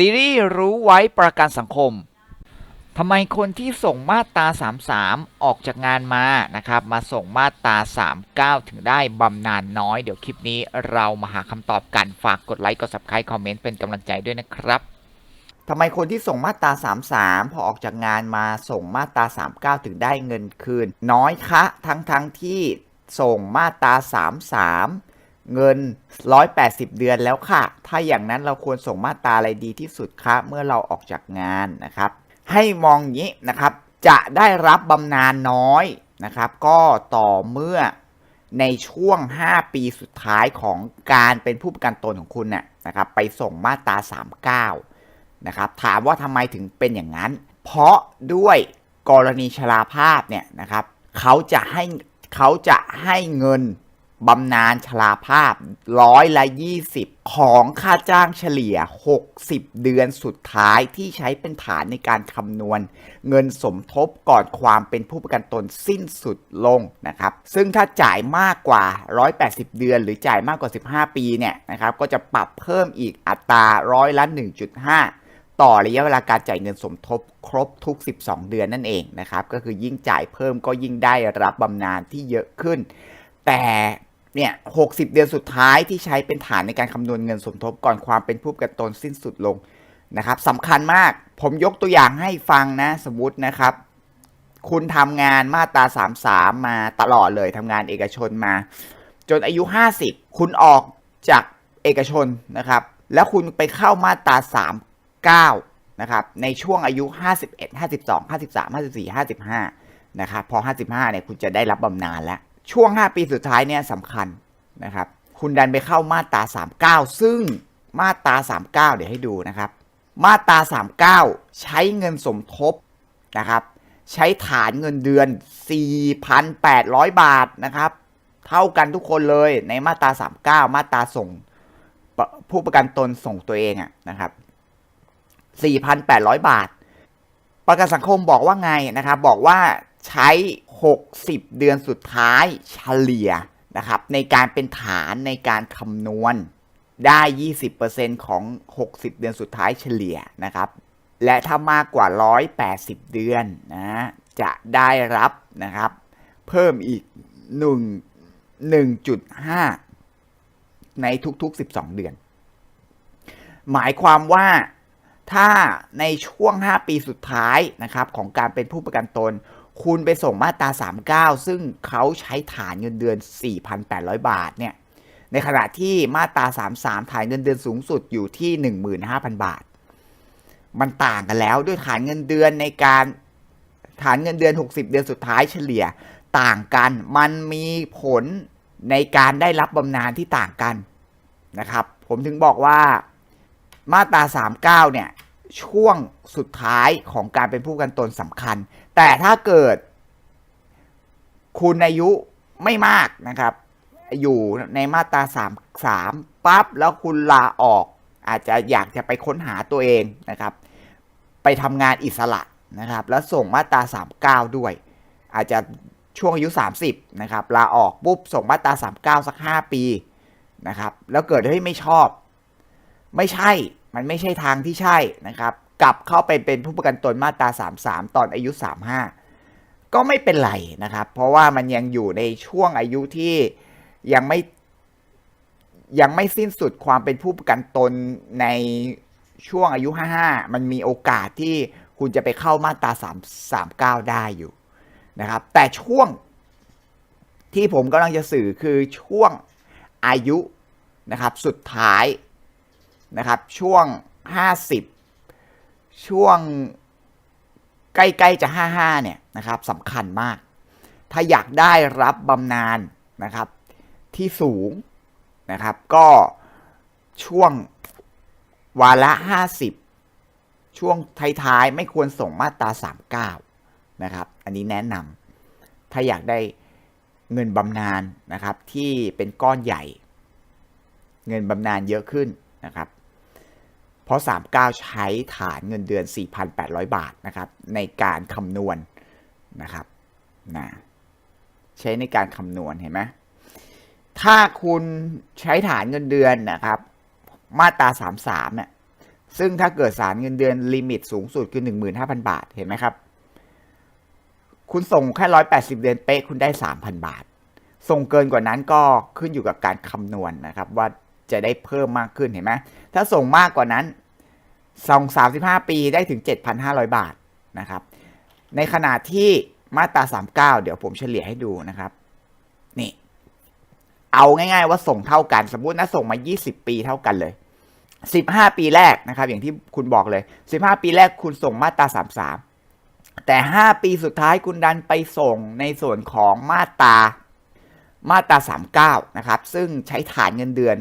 ซีรีส์รู้ไว้ประกันสังคมทำไมคนที่ส่งมาตรา 33 ออกจากงานมานะครับ มาส่งมาตรา 39 ถึงได้บำนาญน้อย เดี๋ยวคลิปนี้เรามาหาคำตอบกัน ฝากกดไลค์ กด subscribe คอมเมนต์ เป็นกำลังใจด้วยนะครับทำไมคนที่ส่งมาตรา 33 พอออกจากงานมาส่งมาตรา 39 ถึงได้เงินคืน น้อยคะ ทั้งทั้งที่ส่งมาตรา 33 เงิน 180 เดือนแล้วค่ะ ถ้าอย่างนั้นเราควรส่งมาตราอะไรดีที่สุดคะเมื่อเราออกจากงานนะครับ ให้มองงนี้นะครับ จะได้รับบำนาญน้อยนะครับ ก็ต่อเมื่อในช่วง 5 ปีสุดท้ายของการเป็นผู้ประกันตนของคุณน่ะนะครับ ไปส่งมาตรา 39 นะครับ ถามว่าทำไมถึงเป็นอย่างนั้น เพราะด้วยกรณีชราภาพเนี่ยนะครับ เขาจะให้เขาจะให้เงิน บำนาญชราภาพร้อยละ 20 ของค่าจ้างเฉลี่ย 60 เดือนสุดท้ายที่ใช้เป็นฐานในการคำนวณ เงินสมทบก่อนความเป็นผู้ประกันตนสิ้นสุดลงนะครับ ซึ่งถ้าจ่ายมากกว่า 180 เดือน หรือจ่ายมากกว่า 15 ปีเนี่ยนะครับ ก็จะปรับเพิ่มอีกอัตราร้อยละ 1.5ต่อระยะเวลาการจ่ายเงินสมทบครบทุก 12 เดือนนั่นเองนะครับ ก็คือยิ่งจ่ายเพิ่มก็ยิ่งได้รับบำนาญที่เยอะขึ้น แต่ เนี่ย60เดือนสุดท้ายที่ใช้เป็นฐานในการคำนวณเงินสมทบก่อนความเป็นผู้ประกันตนสิ้นสุดลงนะครับสำคัญมาก ผมยกตัวอย่างให้ฟังนะสมมตินะครับ คุณทำงานมาตรา33 มาตลอดเลยทำงานเอกชนมา จนอายุ 50 คุณออกจากเอกชนนะครับ แล้วคุณไปเข้ามาตรา39นะครับ ในช่วงอายุ 51 52 53 54 55นะครับ พอ 55เนี่ยคุณจะได้รับบำนาญแล้ว ช่วง 5 ปีสุดท้ายเนี่ยสำคัญนะครับ คุณดันไปเข้ามาตรา 39 ซึ่งมาตรา 39 เดี๋ยวให้ดูนะครับ มาตรา 39 ใช้เงินสมทบนะครับ ใช้ฐานเงินเดือน 4,800 บาทนะครับ เท่ากันทุกคนเลยในมาตรา 39 มาตราส่งผู้ประกันตนส่งตัวเองอะนะครับ 4,800 บาท ประกันสังคมบอกว่าไงนะครับ บอกว่าใช้ 60 เดือนสุดท้ายเฉลี่ยนะครับในการเป็นฐานในการคำนวณได้ 20%ของ 60 เดือนสุดท้ายเฉลี่ยนะครับ และถ้ามากกว่า 180 เดือนนะจะได้รับนะครับ เพิ่มอีก 1 1.5 ในทุกๆ 12 เดือน หมายความว่าถ้าในช่วง 5 ปีสุดท้ายนะครับของการเป็นผู้ประกันตน คุณไปส่งมาตรา 39 ซึ่งเขาใช้ฐานเงินเดือน 4,800 บาทเนี่ย ในขณะที่มาตรา 33 ฐานเงินเดือนสูงสุดอยู่ที่ 15,000 บาท มันต่างกันแล้วด้วยฐานเงินเดือนในการฐานเงินเดือน 60 เดือนสุดท้ายเฉลี่ยต่างกัน มันมีผลในการได้รับบำนาญที่ต่างกันนะครับ ผมถึงบอกว่ามาตรา 39 เนี่ยช่วงสุดท้ายของการเป็นผู้กันตนสำคัญ แต่ถ้าเกิด คุณอายุไม่มากนะครับ อยู่ในมาตรา33ปั๊บแล้วคุณลาออก อาจจะอยากจะไปค้นหาตัวเองนะครับ ไปทำงานอิสระนะครับ แล้วส่งมาตรา 39 ด้วย อาจจะช่วงอายุ 30 นะครับ ลาออกปุ๊บส่งมาตรา 39 สัก 5 ปีนะครับ แล้วเกิดเฮ้ยไม่ชอบ ไม่ใช่ มันไม่ใช่ทางที่ใช่นะครับ กลับเข้าไปเป็นผู้ประกันตนมาตรา 33 ตอนอายุ 35 ก็ไม่เป็นไรนะครับ เพราะว่ามันยังอยู่ในช่วงอายุที่ยังไม่ยังไม่สิ้นสุดความเป็นผู้ประกันตนในช่วงอายุ 55 มันมีโอกาสที่คุณจะไปเข้ามาตรา 3 39 ได้อยู่นะครับ แต่ช่วงที่ผมกำลังจะสื่อคือช่วงอายุนะครับสุดท้ายนะครับช่วง 50 ช่วงใกล้ๆจะ 55 เนี่ยนะครับสำคัญมาก ถ้าอยากได้รับบำนาญนะครับที่สูงนะครับ ก็ช่วงวาระ 50 ช่วงท้ายๆ ไม่ควรส่งมาตรา 39 นะครับ อันนี้แนะนำถ้าอยากได้เงินบำนาญนะครับที่เป็นก้อนใหญ่ เงินบำนาญเยอะขึ้นนะครับ เพราะ 39 ใช้ฐานเงินเดือน 4,800 บาทนะครับในการคำนวณนะครับนะใช้ในการคำนวณเห็นไหมถ้าคุณใช้ฐานเงินเดือนนะครับ มาตรา 33เนี่ยซึ่งถ้าเกิดสารเงินเดือนลิมิตสูงสุดคือ 15,000 บาทเห็นไหมครับ คุณส่งแค่ 180 เดือนเป๊ะคุณได้ 3,000 บาท ส่งเกินกว่านั้นก็ขึ้นอยู่กับการคำนวณนะครับว่า จะได้เพิ่มมากขึ้นเห็นไหมถ้าส่งมากกว่านั้นส่ง35ปีได้ถึง7,500บาทนะครับ ในขณะที่มาตรา39เดี๋ยวผมเฉลี่ยให้ดูนะครับ นี่ เอาง่ายๆว่าส่งเท่ากัน สมมุตินะส่งมา20ปีเท่ากันเลย15ปีแรกนะครับ อย่างที่คุณบอกเลย15ปีแรกคุณส่งมาตรา33แต่5ปีสุดท้ายคุณดันไปส่งในส่วนของมาตรามาตรา39 นะครับ ซึ่งใช้ฐานเงินเดือน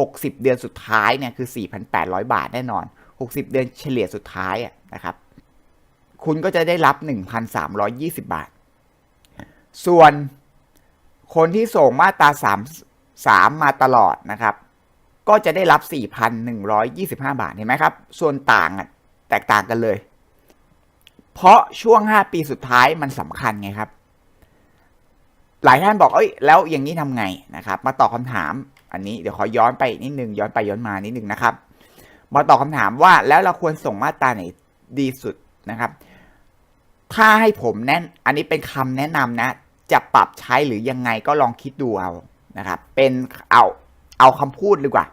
60 เดือนสุดท้ายเนี่ยคือ 4,800 บาทแน่นอน 60 เดือนเฉลี่ยสุดท้ายะนะครับ คุณก็จะได้รับ 1,320 บาท ส่วนคนที่ส่งมาตรา3 3 มาตลอดนะครับ ก็จะได้รับ 4,125 บาทเห็นไหมครับ ส่วนต่างอะแตกต่างกันเลย เพราะช่วง 5 ปีสุดท้ายมันสำคัญไงครับหลายท่านบอก เอ้ย แล้วอย่างนี้ทำไงนะครับ มาตอบคำถาม อันนี้เดี๋ยวขอย้อนไปนิดนึงย้อนไปย้อนมานิดนึงนะครับ มาตอบคำถามว่าแล้วเราควรส่งมาตราไหนดีสุดนะครับ ถ้าให้ผมแนะนอันนี้เป็นคำแนะนำนะ จะปรับใช้หรือยังไงก็ลองคิดดูเอานะครับ เป็นเอาเอาคำพูดดีกว่า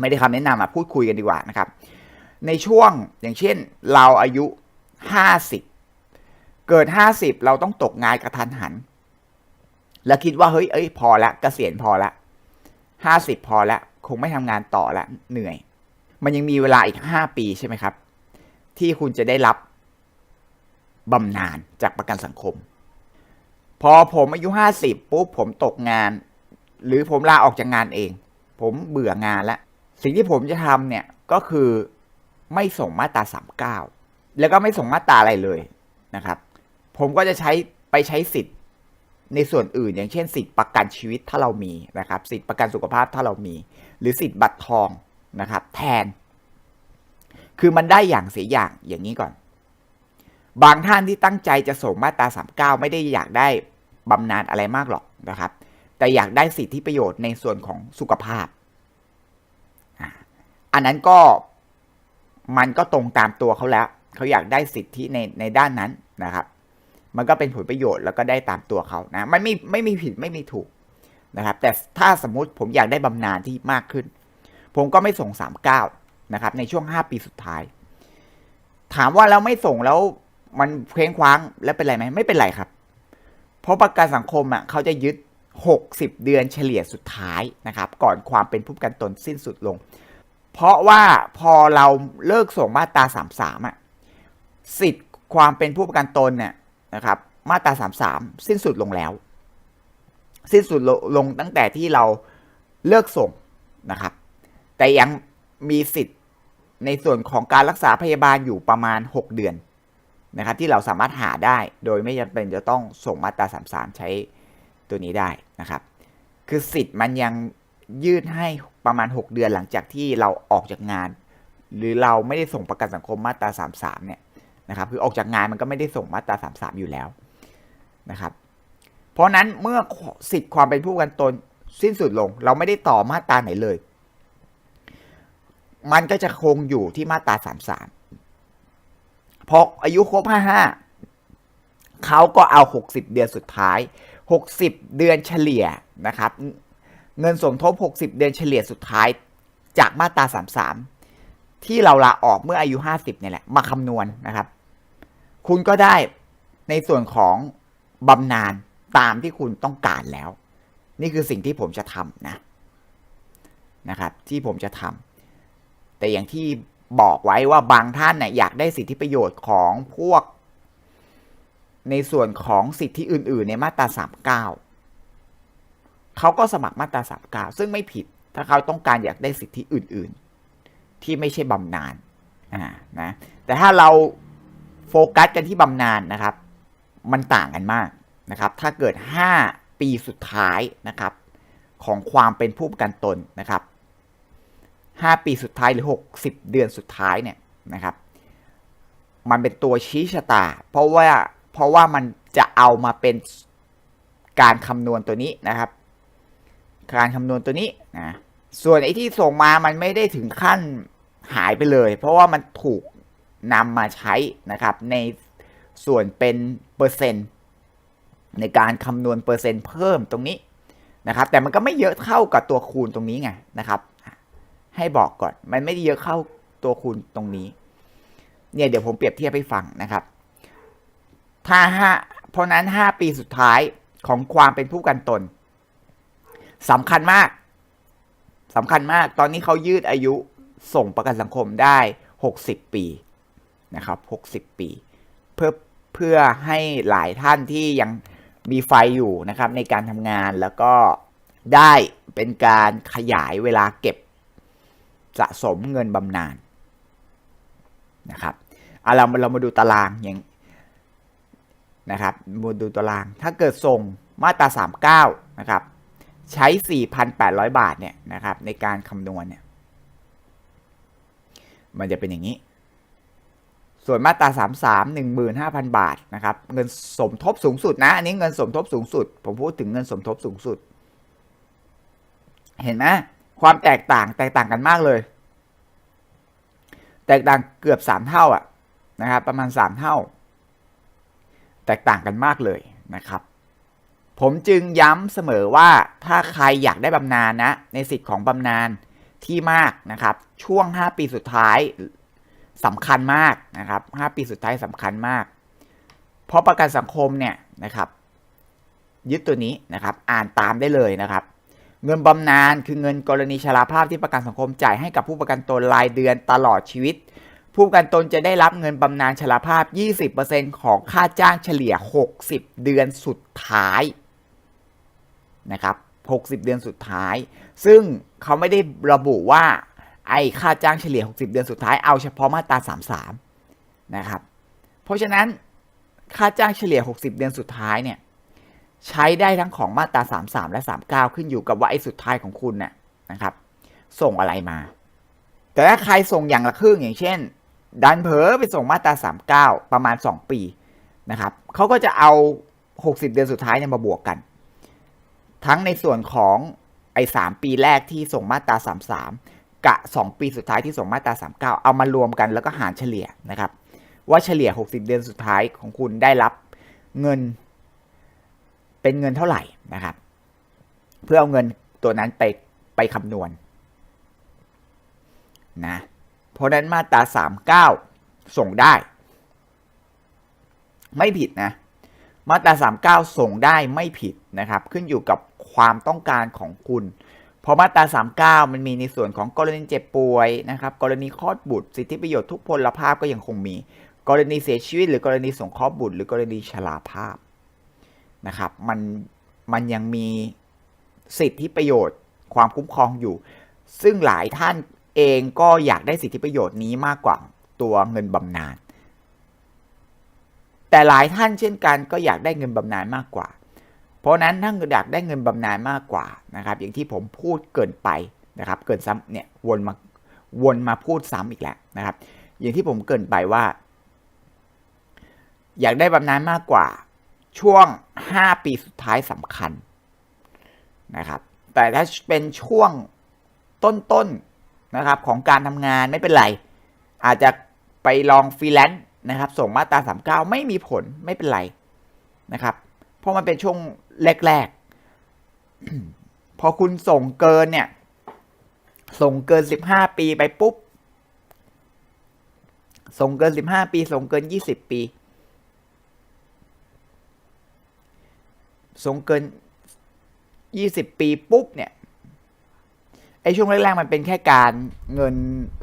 ไม่ได้คำแนะนำอะพูดคุยกันดีกว่านะครับ ในช่วงอย่างเช่น เราอายุห้าสิบเกิดห้าสิบเราต้องตกงานกระทันหัน แล้วคิดว่าเฮ้ยเอ้ยพอละเกษียณพอละ ห้าสิบพอละคงไม่ทำงานต่อละเหนื่อย มันยังมีเวลาอีกห้าปีใช่ไหมครับ ที่คุณจะได้รับบำนาญจากประกันสังคม พอผมอายุห้าสิบปุ๊บผมตกงาน หรือผมลาออกจากงานเอง ผมเบื่องานแล้ว สิ่งที่ผมจะทำเนี่ยก็คือไม่ส่งมาตราสามเก้าแล้วก็ไม่ส่งมาตราอะไรเลยนะครับ ผมก็จะใช้ไปใช้สิทธิ์ ในส่วนอื่น อย่างเช่น สิทธิประกันชีวิตถ้าเรามีนะครับ สิทธิประกันสุขภาพถ้าเรามี หรือสิทธิบัตรทองนะครับ แทน คือมันได้อย่างเสียอย่างอย่างนี้ก่อน บางท่านที่ตั้งใจจะส่งมาตรา 39 ไม่ได้อยากได้บำนาญอะไรมากหรอกนะครับ แต่อยากได้สิทธิประโยชน์ในส่วนของสุขภาพ อันนั้นก็มันก็ตรงตามตัวเขาแล้ว เขาอยากได้สิทธิในในด้านนั้นนะครับ มันก็เป็นผลประโยชน์แล้วก็ได้ตามตัวเขานะมันไม่ไม่มีผิดไม่มีถูกนะครับแต่ถ้าสมมุติผมอยากได้บำนาญที่มากขึ้น ผมก็ไม่ส่ง 39 นะครับในช่วง 5 ปีสุดท้าย ถามว่าแล้วไม่ส่งแล้วมันเคว้งคว้างแล้วเป็นไรไหมไม่เป็นไรครับ เพราะประกันสังคมอะเขาจะยึด 60 เดือนเฉลี่ยสุดท้ายนะครับ ก่อนความเป็นผู้ประกันตนสิ้นสุดลง เพราะว่าพอเราเลิกส่งมาตรา33อะสิทธิ์ความเป็นผู้ประกันตนเนี่ย นะครับ มาตรา 33 สิ้นสุดลงแล้ว สิ้นสุดลงตั้งแต่ที่เราเลิกส่งนะครับ แต่ยังมีสิทธิ์ในส่วนของการรักษาพยาบาลอยู่ประมาณ 6 เดือนนะครับที่เราสามารถหาได้โดยไม่จำเป็นจะต้องส่งมาตรา33 ใช้ตัวนี้ได้นะครับ คือสิทธิ์มันยังยืดให้ประมาณ 6 เดือนหลังจากที่เราออกจากงาน หรือเราไม่ได้ส่งประกันสังคมมาตรา33เนี่ย นะครับคือออกจากงานมันก็ไม่ได้ส่งมาตรา33 อยู่แล้วนะครับ เพราะนั้นเมื่อสิทธิ์ความเป็นผู้กันตนสิ้นสุดลง เราไม่ได้ต่อมาตราไหนเลย มันก็จะคงอยู่ที่มาตรา33พออายุครบ 55เขาก็เอา 60 เดือนสุดท้าย 60 เดือนเฉลี่ยนะครับ เงินสมทบ 60 เดือนเฉลี่ยสุดท้ายจากมาตรา33ที่เราลาออกเมื่ออายุ 50เนี่ยแหละ มาคำนวณนะครับ คุณก็ได้ในส่วนของบำนาญตามที่คุณต้องการแล้ว นี่คือสิ่งที่ผมจะทำนะนะครับ ที่ผมจะทำแต่อย่างที่บอกไว้ว่าบางท่านเนี่ยอยากได้สิทธิประโยชน์ของพวก ในส่วนของสิทธิอื่น ๆ ในมาตรา 39เขาก็สมัครมาตรา 39 ซึ่งไม่ผิดถ้าเขาต้องการอยากได้สิทธิอื่น ๆ ที่ไม่ใช่บำนาญอ่านะแต่ถ้าเรา โฟกัสกันที่บำนาญนะครับ มันต่างกันมากนะครับ ถ้าเกิด 5 ปีสุดท้ายนะครับ ของความเป็นผู้ประกันตนนะครับ 5 ปีสุดท้ายหรือ 60 เดือนสุดท้ายเนี่ยนะครับ มันเป็นตัวชี้ชะตา เพราะว่าเพราะว่ามันจะเอามาเป็นการคำนวณตัวนี้นะครับ การคำนวณตัวนี้นะส่วนไอ้ที่ส่งมามันไม่ได้ถึงขั้นหายไปเลย เพราะว่ามันถูก นำมาใช้นะครับในส่วนเป็นเปอร์เซ็นต์ในการคำนวณเปอร์เซ็นต์เพิ่มตรงนี้นะครับ แต่มันก็ไม่เยอะเท่ากับตัวคูณตรงนี้ไงนะครับ ให้บอกก่อนมันไม่ได้เยอะเข้าตัวคูณตรงนี้ เนี่ยเดี๋ยวผมเปรียบเทียบให้ฟังนะครับ ถ้าห้าเพราะนั้น 5 ปีสุดท้ายของความเป็นผู้กันตนสำคัญมากสำคัญมาก ตอนนี้เขายืดอายุส่งประกันสังคมได้ 60 ปี นะครับ 60 ปี เพื่อเพื่อให้หลายท่านที่ยังมีไฟอยู่นะครับในการทำงานแล้วก็ได้เป็นการขยายเวลาเก็บสะสมเงินบำนาญนะครับเอาเราเรามาดูตารางอย่างนะครับมาดูตาราง ถ้าเกิดส่งมาตรา 39 นะครับ ใช้ 4,800 บาทเนี่ยนะครับในการคำนวณเนี่ยมันจะเป็นอย่างนี้ ส่วนมาตรา 33 15,000 บาทนะครับเงินสมทบสูงสุดนะ อันนี้เงินสมทบสูงสุด ผมพูดถึงเงินสมทบสูงสุด เห็นไหมความแตกต่างแตกต่างกันมากเลย แตกต่างเกือบ 3 เท่าอะนะครับประมาณ 3 เท่า แตกต่างกันมากเลยนะครับ ผมจึงย้ำเสมอว่าถ้าใครอยากได้บำนาญนะ ในสิทธิ์ของบำนาญที่มากนะครับ ช่วง 5 ปีสุดท้าย สำคัญมากนะครับ 5 ปีสุดท้ายสำคัญมาก เพราะประกันสังคมเนี่ยนะครับ ยึดตัวนี้นะครับ อ่านตามได้เลยนะครับ เงินบำนาญคือเงินกรณีชราภาพที่ประกันสังคมจ่ายให้กับผู้ประกันตนรายเดือนตลอดชีวิต ผู้ประกันตนจะได้รับเงินบำนาญชราภาพ 20%ของค่าจ้างเฉลี่ย 60 เดือนสุดท้ายนะครับ 60 เดือนสุดท้าย ซึ่งเขาไม่ได้ระบุว่า ไอ้ค่าจ้างเฉลี่ย 60 เดือนสุดท้ายเอาเฉพาะมาตรา 33 นะครับ เพราะฉะนั้นค่าจ้างเฉลี่ย 60 เดือนสุดท้ายเนี่ยใช้ได้ทั้งของมาตรา 33 และ 39 ขึ้นอยู่กับว่าไอ้สุดท้ายของคุณน่ะนะครับ ส่งอะไรมา แต่ถ้าใครส่งอย่างละครึ่งอย่างเช่น ดันเผลอไปส่งมาตรา 39 ประมาณ 2 ปีนะครับเขาก็จะเอา 60 เดือนสุดท้ายเนี่ยมาบวกกัน ทั้งในส่วนของไอ้3ปีแรกที่ส่งมาตรา 33 กะ 2 ปีสุดท้ายที่ส่งมาตรา 39 เอามารวมกันแล้วก็หารเฉลี่ยนะครับ ว่าเฉลี่ย 60 เดือนสุดท้ายของคุณได้รับเงิน เป็นเงินเท่าไหร่นะครับ เพื่อเอาเงินตัวนั้นไปไปคำนวณนะเพราะนั้นมาตรา 39 ส่งได้ ไม่ผิดนะ มาตรา 39 ส่งได้ไม่ผิดนะครับ ขึ้นอยู่กับความต้องการของคุณ พราะมาตรา 39 มันมีในส่วนของกรณีเจ็บป่วยนะครับ กรณีคลอดบุตร สิทธิประโยชน์ทุกพลภาพก็ยังคงมี กรณีเสียชีวิต หรือกรณีสงเคราะห์บุตร หรือกรณีชราภาพนะครับ มันมันยังมีสิทธิประโยชน์ความคุ้มครองอยู่ ซึ่งหลายท่านเองก็อยากได้สิทธิประโยชน์นี้มากกว่าตัวเงินบำนาญแต่หลายท่านเช่นกันก็อยากได้เงินบำนาญมากกว่า เพราะนั้นถ้าอยากได้เงินบำนาญมากกว่านะครับ อย่างที่ผมพูดเกินไปนะครับ เกินซ้ำเนี่ยวนมาวนมาพูดซ้ำอีกแล้วนะครับ อย่างที่ผมเกินไปว่า อยากได้บำนาญมากกว่า ช่วง 5 ปีสุดท้ายสำคัญนะครับ แต่ถ้าเป็นช่วงต้นๆนะครับของการทำงานไม่เป็นไร อาจจะไปลองฟรีแลนซ์นะครับ ส่งมาตรา39 ไม่มีผลไม่เป็นไรนะครับ เพราะมันเป็นช่วงแรกๆ พอคุณส่งเกินเนี่ย ส่งเกิน15ปีไปปุ๊บ ส่งเกิน15ปี ส่งเกิน20ปี ส่งเกิน20ปีปุ๊บเนี่ยไอช่วงแรกๆมันเป็นแค่การเงิน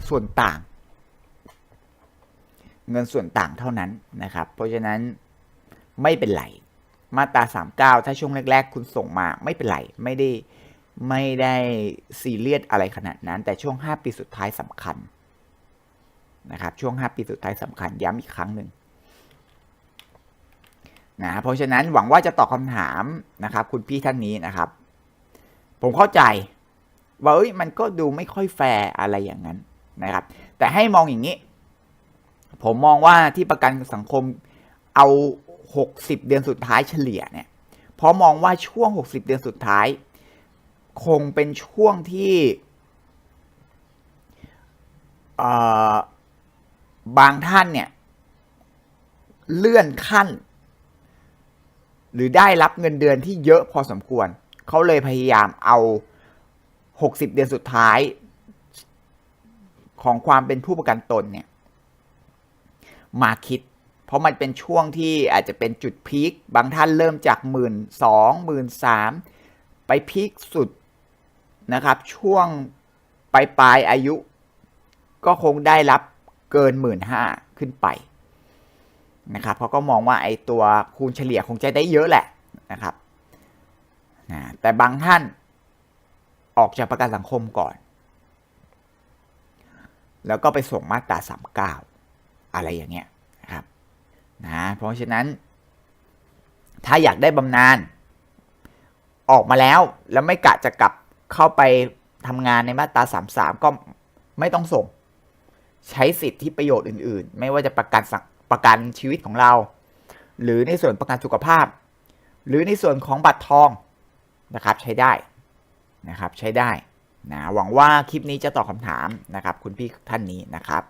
ส่วนต่าง เงินส่วนต่างเท่านั้นนะครับ เพราะฉะนั้นไม่เป็นไร มาตรา 39 ถ้าช่วงแรก ๆ คุณส่งมาไม่เป็นไร ไม่ได้ไม่ได้ซีเรียสอะไรขนาดนั้น แต่ช่วง 5 ปีสุดท้ายสำคัญนะครับช่วง 5 ปีสุดท้ายสำคัญย้ำอีกครั้งหนึ่งนะเพราะฉะนั้นหวังว่าจะตอบคำถามนะครับ คุณพี่ท่านนี้นะครับ ผมเข้าใจว่าเอ้ยมันก็ดูไม่ค่อยแฟร์อะไรอย่างนั้นนะครับ แต่ให้มองอย่างนี้ ผมมองว่าที่ประกันสังคมเอา 60 เดือนสุดท้ายเฉลี่ยเนี่ยเพราะมองว่าช่วง 60 เดือนสุดท้าย คงเป็นช่วงที่บางท่านเนี่ย เลื่อนขั้น หรือได้รับเงินเดือนที่เยอะพอสมควร เขาเลยพยายามเอา 60 เดือนสุดท้าย ของความเป็นผู้ประกันตนเนี่ย มาคิด เพราะมันเป็นช่วงที่อาจจะเป็นจุดพีคบางท่านเริ่มจากหมื่นสองหมื่นสามไปพีคสุดนะครับ ช่วงปลายปลายอายุ ก็คงได้รับเกินหมื่นห้าขึ้นไปนะครับเพราะก็มองว่าไอ้ตัวคูณเฉลี่ยคงจะได้เยอะแหละนะครับนะแต่บางท่านออกจากประกันสังคมก่อน แล้วก็ไปส่งมาตราสามเก้าอะไรอย่างเงี้ยนะครับ นะเพราะฉะนั้น ถ้าอยากได้บำนาญออกมาแล้วแล้วไม่กะจะกลับเข้าไปทำงานในมาตราสามสามก็ไม่ต้องส่ง ใช้สิทธิประโยชน์อื่น ๆ ไม่ว่าจะประกันสังประกันชีวิตของเรา หรือในส่วนประกันสุขภาพ หรือในส่วนของบัตรทองนะครับใช้ได้นะครับใช้ได้นะหวังว่าคลิปนี้จะตอบคำถามนะครับ คุณพี่ท่านนี้นะครับ